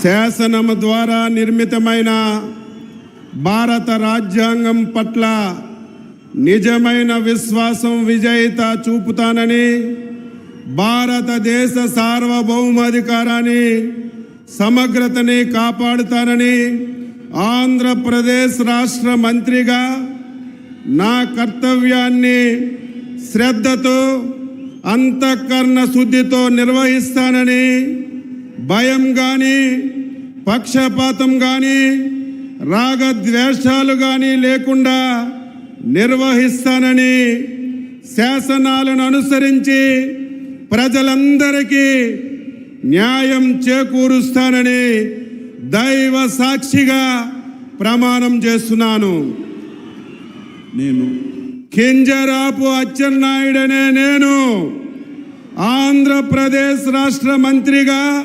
శాసనము ద్వారా నిర్మితమైన భారత రాజ్యాంగం పట్ల నిజమైన విశ్వాసం విజేత చూపుతానని భారతదేశ సార్వభౌమాధికారాన్ని సమగ్రతని కాపాడుతానని ఆంధ్రప్రదేశ్ రాష్ట్ర మంత్రిగా నా కర్తవ్యాన్ని శ్రద్ధతో అంతఃకరణ శుద్ధితో నిర్వహిస్తానని భయం కానీ పక్షపాతం కానీ రాగద్వేషాలు కానీ లేకుండా నిర్వహిస్తానని శాసనాలను అనుసరించి ప్రజలందరికీ న్యాయం చేకూరుస్తానని దైవ సాక్షిగా ప్రమాణం చేస్తున్నాను. నేను కింజరాపు అచ్చెన్నాయుడనే నేను ఆంధ్రప్రదేశ్ రాష్ట్ర మంత్రిగా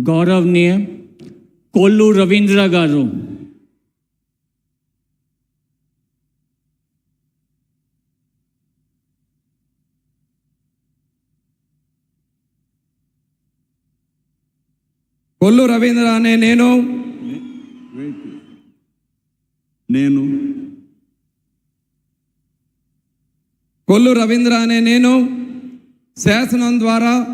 గౌరవనీయ కొల్లు రవీంద్ర గారు. కొల్లు రవీంద్ర అనే నేను. నేను. కొల్లు రవీంద్ర అనే నేను. శాసనం ద్వారా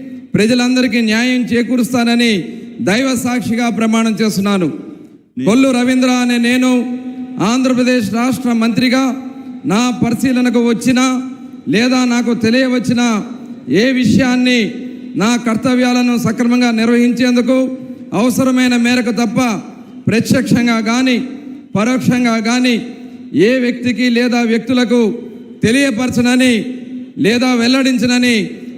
ప్రజలందరికీ న్యాయం చేకూరుస్తానని దైవ సాక్షిగా ప్రమాణం చేస్తున్నాను. కొల్లు రవీంద్ర అనే నేను ఆంధ్రప్రదేశ్ రాష్ట్ర మంత్రిగా నా పరిశీలనకు వచ్చిన లేదా నాకు తెలియవచ్చిన ఏ విషయాన్ని నా కర్తవ్యాలను సక్రమంగా నిర్వహించేందుకు అవసరమైన మేరకు తప్ప ప్రత్యక్షంగా కానీ పరోక్షంగా కానీ ఏ వ్యక్తికి లేదా వ్యక్తులకు తెలియపరచనని లేదా వెల్లడించనని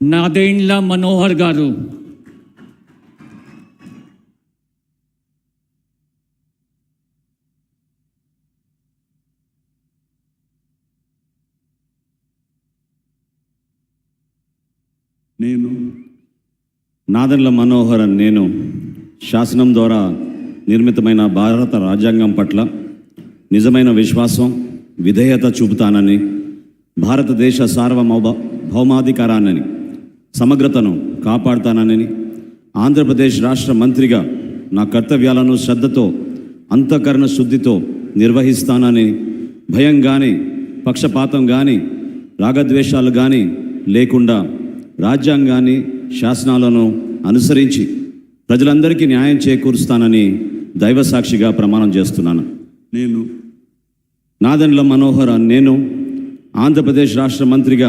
నాదేండ్ల మనోహర్ గారు. నేను నాదర్ల మనోహర్ అని నేను శాసనం ద్వారా నిర్మితమైన భారత రాజ్యాంగం పట్ల నిజమైన విశ్వాసం విధేయత చూపుతానని భారతదేశ సార్వభౌమ భౌమాధికారాన్ని సమగ్రతను కాపాడుతానని ఆంధ్రప్రదేశ్ రాష్ట్ర మంత్రిగా నా కర్తవ్యాలను శ్రద్ధతో అంతఃకరణ శుద్ధితో నిర్వహిస్తానని భయం కానీ పక్షపాతం కానీ రాగద్వేషాలు కానీ లేకుండా రాజ్యాంగాన్ని శాసనాలను అనుసరించి ప్రజలందరికీ న్యాయం చేకూరుస్తానని దైవసాక్షిగా ప్రమాణం చేస్తున్నాను. నేను నాదెండ్ల మనోహర్ నేను ఆంధ్రప్రదేశ్ రాష్ట్ర మంత్రిగా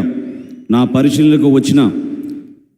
నా పరిశీలనకు వచ్చిన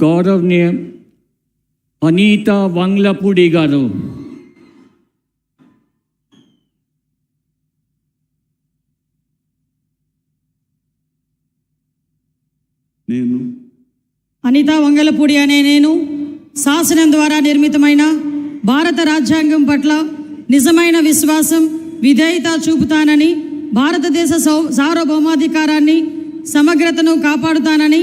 గౌరవనీయ అనీత వంగ్లపూడి గారు. నేను అనిత వంగలపూడి అనే నేను శాసనం ద్వారా నిర్మితమైన భారత రాజ్యాంగం పట్ల నిజమైన విశ్వాసం విధేయత చూపుతానని భారతదేశ సౌ సార్వభౌమాధికారాన్ని సమగ్రతను కాపాడుతానని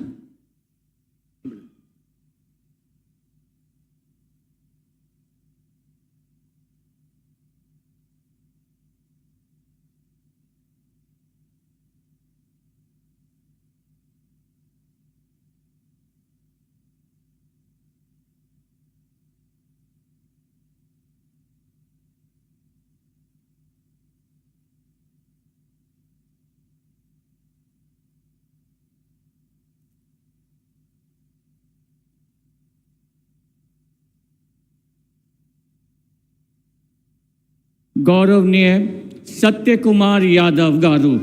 గౌరవనీయ సత్యకుమార్ యాదవ్ గారు